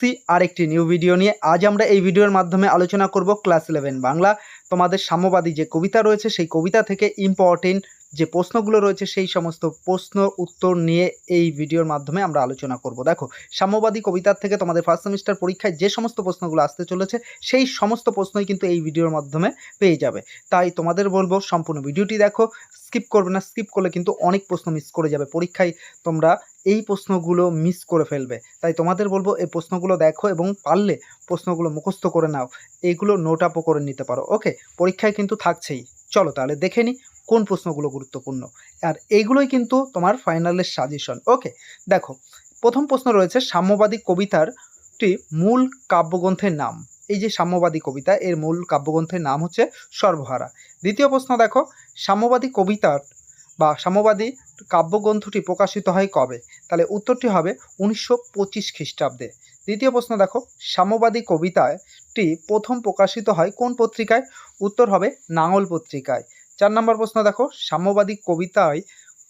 সত্যি আরেকটি new video নিয়ে আজ আমরা এই ভিডিওর মাধ্যমে আলোচনা করব ক্লাস ইলেভেন বাংলা। তোমাদের সাম্যবাদী যে কবিতা রয়েছে, সেই কবিতা থেকে ইম্পর্টেন্ট যে প্রশ্নগুলো রয়েছে সেই সমস্ত প্রশ্ন উত্তর নিয়ে এই ভিডিওর মাধ্যমে আমরা আলোচনা করব। দেখো, সাম্যবাদী কবিতার থেকে তোমাদের ফার্স্ট সেমিস্টার পরীক্ষায় যে সমস্ত প্রশ্নগুলো আসতে চলেছে, সেই সমস্ত প্রশ্নই কিন্তু এই ভিডিওর মাধ্যমে পেয়ে যাবে। তাই তোমাদের বলব, সম্পূর্ণ ভিডিওটি দেখো স্কিপ করবে না স্কিপ করলে কিন্তু অনেক প্রশ্ন মিস করে যাবে। পরীক্ষায় তোমরা এই প্রশ্নগুলো মিস করে ফেলবে। তাই তোমাদের বলব, এই প্রশ্নগুলো দেখো এবং পারলে প্রশ্নগুলো মুখস্থ করে নাও। এইগুলো নোট আপও করে নিতে পারো। ওকে পরীক্ষায় কিন্তু থাকছেই। চলো তাহলে দেখে নিই কোন প্রশ্নগুলো গুরুত্বপূর্ণ? আর এইগুলোই কিন্তু তোমার ফাইনালের সাজেশন ওকে দেখো, প্রথম প্রশ্ন রয়েছে সাম্যবাদী কবিতারটি মূল কাব্যগ্রন্থের নাম। এই যে সাম্যবাদী কবিতা, এর মূল কাব্যগ্রন্থের নাম হচ্ছে সর্বহারা। দ্বিতীয় প্রশ্ন দেখো, সাম্যবাদী কবিতার বা সাম্যবাদী কাব্যগ্রন্থটি প্রকাশিত হয় কবে? তাহলে উত্তরটি হবে উনিশশো পঁচিশ খ্রিস্টাব্দে। দ্বিতীয় প্রশ্ন দেখো, সাম্যবাদী কবিতাটি প্রথম প্রকাশিত হয় কোন পত্রিকায়? উত্তর হবে নাঙল পত্রিকায়। চার নম্বর প্রশ্ন দেখো, সাম্যবাদী কবিতায়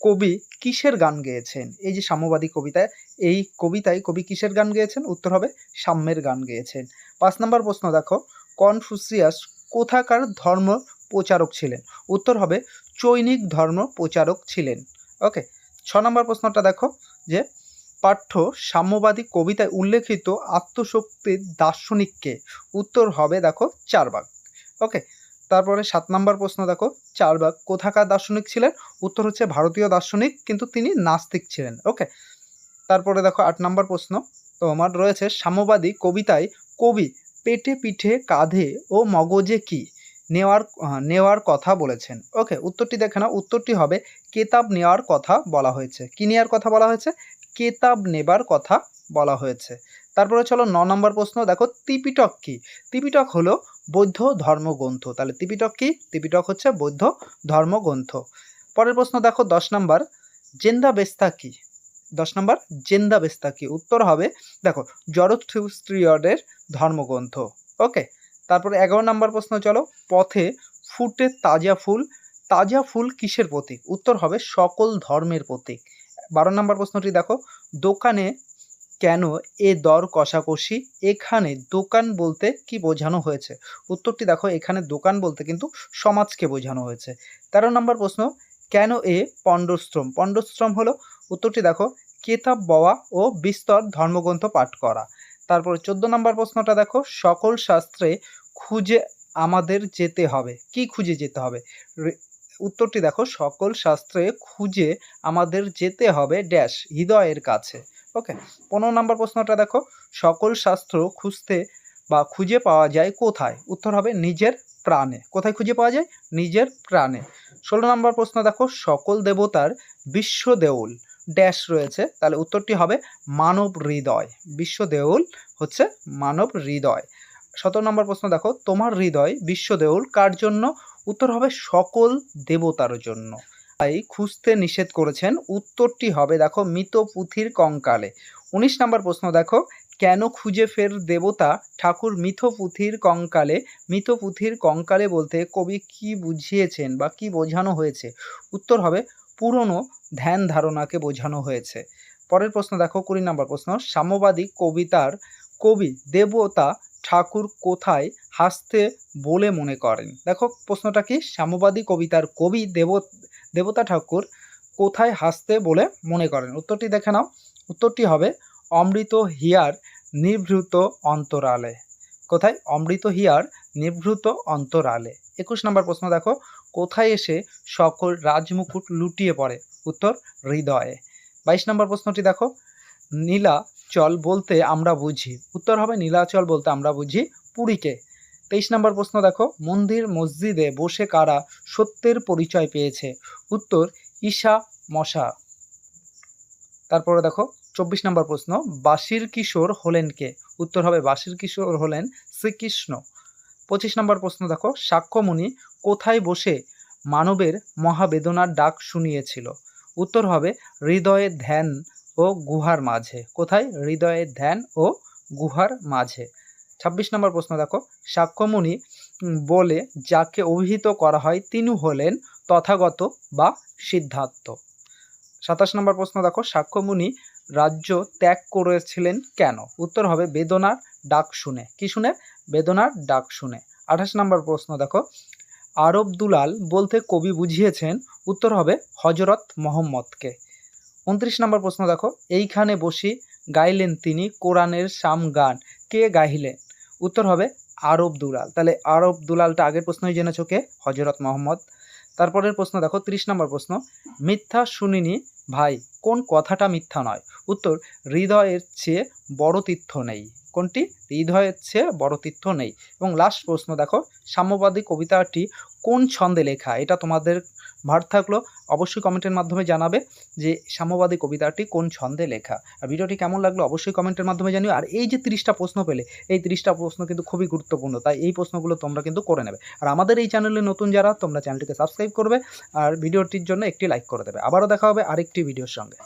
কবি কিসের গান গেয়েছেন? এই যে সাম্যবাদী কবিতায়, এই কবিতায় কবি কিসের গান গেয়েছেন? উত্তর হবে, সাম্যের গান গেয়েছেন। পাঁচ নম্বর প্রশ্ন দেখো, কনফুসিয়াস কোথাকার ধর্ম প্রচারক ছিলেন? উত্তর হবে, চৈনিক ধর্ম প্রচারক ছিলেন। ওকে ছ নম্বর প্রশ্নটা দেখো, যে পাঠ্য সাম্যবাদী কবিতায় উল্লেখিত আত্মশক্তির দার্শনিককে উত্তর হবে দেখো চারবাগ ওকে তারপরে সাত নম্বর প্রশ্ন দেখো চারবাগ কোথাকার দার্শনিক ছিলেন? উত্তর হচ্ছে ভারতীয় দার্শনিক, কিন্তু তিনি নাস্তিক ছিলেন ওকে তারপরে দেখো আট নম্বর প্রশ্ন তো আমার রয়েছে সাম্যবাদী কবিতায় কবি পেটে পিঠে কাঁধে ও মগজে কি নেওয়ার নেওয়ার কথা বলেছেন ওকে উত্তরটি দেখে না উত্তরটি হবে কেতাব নেওয়ার কথা বলা হয়েছে। কি নেওয়ার কথা বলা হয়েছে? কেতাব নেবার কথা বলা হয়েছে। তারপরে চলো ন নম্বর প্রশ্ন, দেখো ত্রিপিটক কি? ত্রিপিটক হলো বৌদ্ধ ধর্মগ্রন্থ। তাহলে ত্রিপিটক কি? ত্রিপিটক হচ্ছে বৌদ্ধ ধর্মগ্রন্থ। পরের প্রশ্ন দেখো দশ নম্বর জেন্দা বেস্তা কি? দশ নম্বর জেন্দা বেস্তা কি? উত্তর হবে, দেখো জরথুস্ট্রিয়ডের ধর্মগ্রন্থ। ওকে? তারপরে এগারো নম্বর প্রশ্ন, চলো, পথে ফুটে তাজা ফুল তাজা ফুল কিসের প্রতীক? উত্তর হবে সকল ধর্মের প্রতীক। বারো নম্বর প্রশ্নটি দেখো, দোকানে কেন এ দর কষাকষি? এখানে দোকান বলতে কি বোঝানো হয়েছে? উত্তরটি দেখো, এখানে দোকান বলতে কিন্তু সমাজকে বোঝানো হয়েছে। তেরো নম্বর প্রশ্ন, কেন এ পণ্ডশ্রম? পণ্ডশ্রম হলো, উত্তরটি দেখো, কেতাব বওয়া ও বিস্তর ধর্মগ্রন্থ পাঠ করা। তারপর চোদ্দ নম্বর প্রশ্নটা দেখো, সকল শাস্ত্রে খুঁজে আমাদের যেতে হবে। কি খুঁজে যেতে হবে? উত্তরটি দেখো, সকল শাস্ত্রে খুঁজে আমাদের যেতে হবে ড্যাশ, হৃদয়ের কাছে। ওকে পনেরো নম্বর প্রশ্নটা দেখো। সকল শাস্ত্র খুঁজতে বা খুঁজে পাওয়া যায় কোথায়? উত্তর হবে নিজের প্রাণে। কোথায় খুঁজে পাওয়া যায়? নিজের প্রাণে। ষোলো নম্বর প্রশ্ন দেখো, সকল দেবতার বিশ্ব দেউল ড্যাশ রয়েছে। তাহলে উত্তরটি হবে মানব হৃদয়। বিশ্ব দেউল হচ্ছে মানব হৃদয়। সতেরো নম্বর প্রশ্ন দেখো, তোমার হৃদয় বিশ্ব দেউল কার জন্য? উত্তর হবে সকল দেবতার জন্য। তাই খুঁজতে নিষেধ করেছেন, উত্তরটি হবে, দেখো, মৃত পুঁথির কঙ্কালে। উনিশ নম্বর প্রশ্ন, দেখো, কেন খুঁজে ফের দেবতা ঠাকুর মিথ পুঁথির কঙ্কালে? মৃত পুঁথির কঙ্কালে বলতে কবি কি বুঝিয়েছেন বা কি বোঝানো হয়েছে? উত্তর হবে, পুরনো ধ্যান ধারণাকে বোঝানো হয়েছে। পরের প্রশ্ন, দেখো, কুড়ি নম্বর প্রশ্ন, সাম্যবাদী কবিতার কবি দেবতা ঠাকুর কোথায় হাসতে বলে মনে করেন? দেখো, প্রশ্নটা কি? সাম্যবাদী কবিতার কবি দেব দেবতা ঠাকুর কোথায় হাসতে বলে মনে করেন? উত্তরটি দেখে নাও। উত্তরটি হবে অমৃত হিয়ার নিভৃত অন্তরালে। কোথায়? অমৃত হিয়ার নিভৃত অন্তরালে। একুশ নম্বর প্রশ্ন দেখো। কোথায় এসে সকল রাজমুকুট লুটিয়ে পড়ে? উত্তর, হৃদয়ে। বাইশ নম্বর প্রশ্নটি দেখো। নীলাচল বলতে আমরা বুঝি। উত্তর হবে নীলাচল বলতে আমরা বুঝি পুরীকে। তেইশ নম্বর প্রশ্ন দেখো, মন্দির মসজিদে বসে কারা সত্যের পরিচয় পেয়েছে? উত্তর, ঈশা মশা। তারপরে দেখো, চব্বিশ নম্বর প্রশ্ন, বাসির কিশোর হলেন কে? উত্তর হবে বাসির কিশোর হলেন শ্রীকৃষ্ণ। পঁচিশ নম্বর প্রশ্ন দেখো, সাক্ষ্যমণি কোথায় বসে মানবের মহাবেদনার ডাক শুনিয়েছিল? উত্তর হবে হৃদয়ের ধ্যান ও গুহার মাঝে। কোথায়? হৃদয়ে ধ্যান ও গুহার মাঝে। ছাব্বিশ নম্বর প্রশ্ন দেখো। সাক্ষ্যমণি বলে, যাকে অভিহিত করা হয় তিনি হলেন তথাগত বা সিদ্ধার্থ। সাতাশ নম্বর প্রশ্ন দেখো সাক্ষ্যমুনি রাজ্য ত্যাগ করেছিলেন কেন? উত্তর হবে, বেদনার ডাক শুনে। কি শুনে? বেদনার ডাক শুনে। আঠাশ নম্বর প্রশ্ন দেখো, আরব দুলাল বলতে কবি বুঝিয়েছেন। উত্তর হবে, হজরত মোহাম্মদকে। উনত্রিশ নম্বর প্রশ্ন দেখো, এইখানে বসি গাইলেন তিনি কোরআনের সাম গান। কে গাইলেন উত্তর হবে আরব দুলাল। তাহলে আরব দুলালটা আগের প্রশ্নই জেনেছো কে? হজরত মোহাম্মদ। তারপরের প্রশ্ন দেখো, ত্রিশ নম্বর প্রশ্ন। মিথ্যা শুনিনি, ভাই, কোন কথাটা মিথ্যা নয়? উত্তর, হৃদয়ের চেয়ে বড় তীর্থ নেই। কোনটি? হৃদয়ের চেয়ে বড় তীর্থ নেই। এবং লাস্ট প্রশ্ন দেখো, সাম্যবাদী কবিতাটি কোন ছন্দে লেখা? এটা তোমাদের ভার থাকল, অবশ্যই কমেন্টের মাধ্যমে জানাবে যে সাম্যবাদী কবিতাটি কোন ছন্দে লেখা। আর ভিডিওটি কেমন লাগল অবশ্যই কমেন্টের মাধ্যমে জানিও। আর এই যে তিরিশটা প্রশ্ন পেলে, এই তিরিশটা প্রশ্ন কিন্তু খুবই গুরুত্বপূর্ণ, তাই এই প্রশ্নগুলো তোমরা কিন্তু করে নেবে। আর আমাদের এই চ্যানেলে নতুন যারা, তোমরা চ্যানেলটিকে সাবস্ক্রাইব করবে, আর ভিডিওটির জন্য একটি লাইক করে দেবে। আবারও দেখা হবে আরেকটি ভিডিওর সঙ্গে।